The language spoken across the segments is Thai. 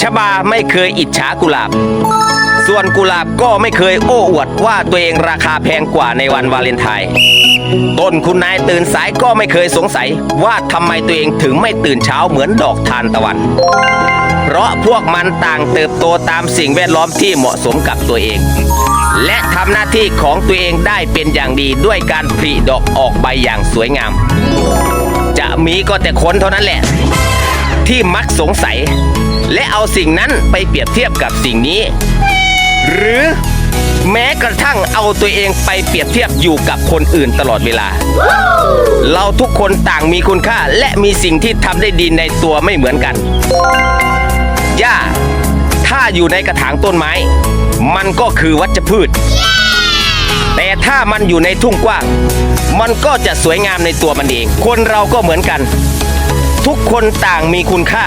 ชบาไม่เคยอิจฉากุหลาบ ส่วนกุหลาบก็ไม่เคยโอ้อวดว่าตัวเองราคาแพงกว่าในวันวาเลนไทน์ต้นคุณนายตื่นสายก็ไม่เคยสงสัยว่าทำไมตัวเองถึงไม่ตื่นเช้าเหมือนดอกทานตะวัน เพราะพวกมันต่างเติบโตตามสิ่งแวดล้อมที่เหมาะสมกับตัวเอง และทำหน้าที่ของตัวเองได้เป็นอย่างดีด้วยการผลิดอกออกใบอย่างสวยงาม จะมีก็แต่คนเท่านั้นแหละ ที่มักสงสัย และเอาสิ่งนั้นไปเปรียบเทียบกับสิ่งนี้ หรือแม้กระทั่งเอาตัวเองไปเปรียบเทียบอยู่กับคนอื่นตลอดเวลา เราทุกคนต่างมีคุณค่าและมีสิ่งที่ทำได้ดีในตัวไม่เหมือนกัน หญ้า ถ้าอยู่ในกระถางต้นไม้ มันก็คือวัชพืช แต่ถ้ามันอยู่ในทุ่งกว้าง มันก็จะสวยงามในตัวมันเอง คนเราก็เหมือนกัน ทุกคนต่างมีคุณค่า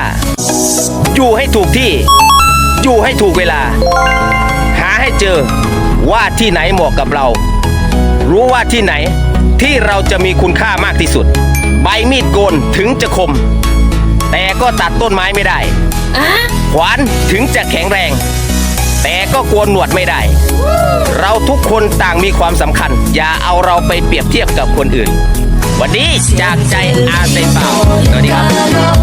อยู่ให้ถูกที่ อยู่ให้ถูกเวลา หาให้เจอว่าที่ไหนเหมาะกับเรา รู้ว่าที่ไหนที่เราจะมีคุณค่ามากที่สุด ใบมีดโกนถึงจะคม แต่ก็ตัดต้นไม้ไม่ได้ ขวานถึงจะแข็งแรง แต่ก็โกนหนวดไม่ได้ เราทุกคนต่างมีความสำคัญ อย่าเอาเราไปเปรียบเทียบกับคนอื่น วันนี้จากใจอาเซนเปาสวัสดีครับ Quiero